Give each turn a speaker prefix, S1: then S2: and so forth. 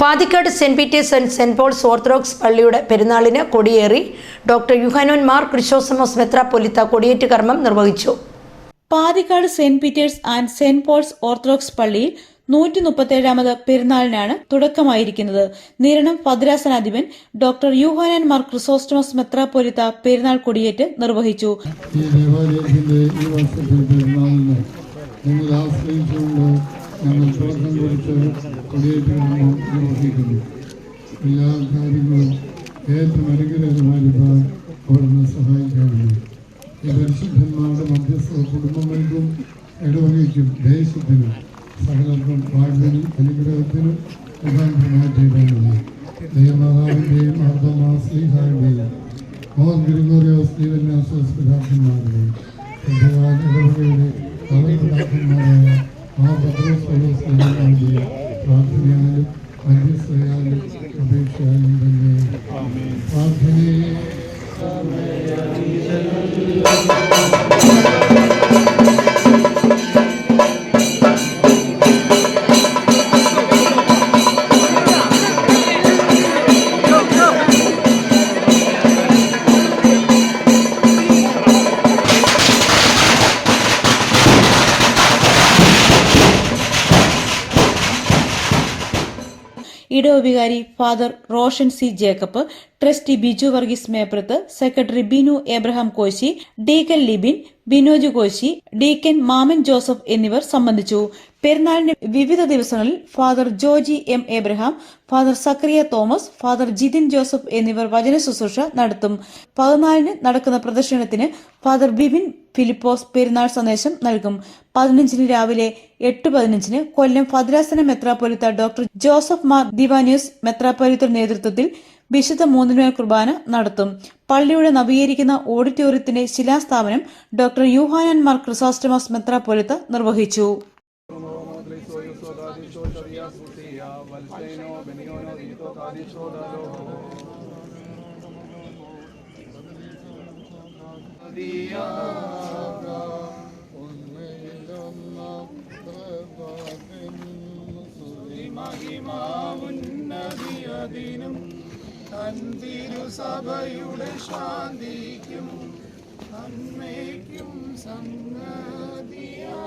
S1: Pathikkad saint Peter's and saint Paul's orthodox പള്ളിയുടെ പെരുന്നാളിന് കൊടിയേറി ഡോക്ടർ യുഹാനോൻ മാർ ക്രിഷോസമോസ് മെത്രാപ്പൊലിത്ത കൊടിയേറ്റ് കർമ്മം നിർവഹിച്ചു.
S2: Pathikkad Saint Peter's and Saint Paul's orthodox പള്ളിയിൽ നൂറ്റി മുപ്പത്തേഴാമത് പെരുന്നാളിനാണ് തുടക്കമായിരിക്കുന്നത്. നിരണം ഭദ്രാസനാധിപൻ ഡോക്ടർ യുഹാനൻ മാർ ക്രിസോസ്റ്റമസ് മെത്രാപ്പൊലിത്ത പെരുന്നാൾ കൊടിയേറ്റ് നിർവഹിച്ചു.
S3: ഈ ഞങ്ങൾ തുടക്കം കുറിച്ച് കൊടിയേറ്റുമാണ് നിർവഹിക്കുന്നു എല്ലാ കാര്യങ്ങളും ഏറ്റവും അനുഗ്രഹമായിരിക്കാൻ അവിടുന്ന് സഹായിക്കാറുണ്ട് ഈ പരിശുദ്ധന്മാരുടെ മധ്യസ്ഥ കുടുംബങ്ങൾക്കും ഇടവകയ്ക്കും ദേശത്തിനും സകലർക്കും വാഴ്വിനും അനുഗ്രഹത്തിനും ചെയ്തതാണ് ദൈവമാതാവിന്റെയും അർദ്ധമാസ്ലീഹായുടെയും മോഹൻ ഗുരുമോറിയോസ് ജീവന്യാസോസ് പിതാക്കന്മാരുടെയും ഇടവകയുടെ കവലപിതാക്കന്മാരായ ആ പിതാക്കളുടെയും പ്രാർത്ഥനയാലും മധ്യസ്ഥയാലും അപേക്ഷയാലും
S2: ഇടവവികാരി father Roshan C Jacob trustee Biju Varghese Meprath secretary Binu Abraham Koshy deacon Libin Binoj Koshy deacon Mammen Joseph എന്നിവർ സംബന്ധിച്ചു. പെരുന്നാളിന്റെ വിവിധ ദിവസങ്ങളിൽ father Joji M Abraham father Zachariah Thomas father Jithin Joseph എന്നിവർ വചന ശുശ്രൂഷ നടത്തും. പതിനാലിന് നടക്കുന്ന പ്രദർശനത്തിന് ഫാദർ ബിബിൻ ഫിലിപ്പോസ് പെരുന്നാൾ സന്ദേശം നൽകും. പതിനഞ്ചിന് രാവിലെ എട്ട് പതിനഞ്ചിന് കൊല്ലം ഭദ്രാസന മെത്രാപ്പൊലിത്ത ഡോക്ടർ ജോസഫ് മാർ ദിവാനിയസ് മെത്രാപ്പൊലിത്ത നേതൃത്വത്തിൽ വിശുദ്ധ മൂന്നിനുമേൽ കുർബാന നടത്തും. പള്ളിയുടെ നവീകരിക്കുന്ന ഓഡിറ്റോറിയത്തിന്റെ ശിലാസ്ഥാപനം ഡോക്ടർ യൂഹാനൻ മാർ ക്രിസോസ്റ്റമോസ് മെത്രാപ്പൊലിത്ത നിർവഹിച്ചു.
S4: സഭയുടെ ശാന്തിക്കും നന്മയ്ക്കും സംഗതിയാ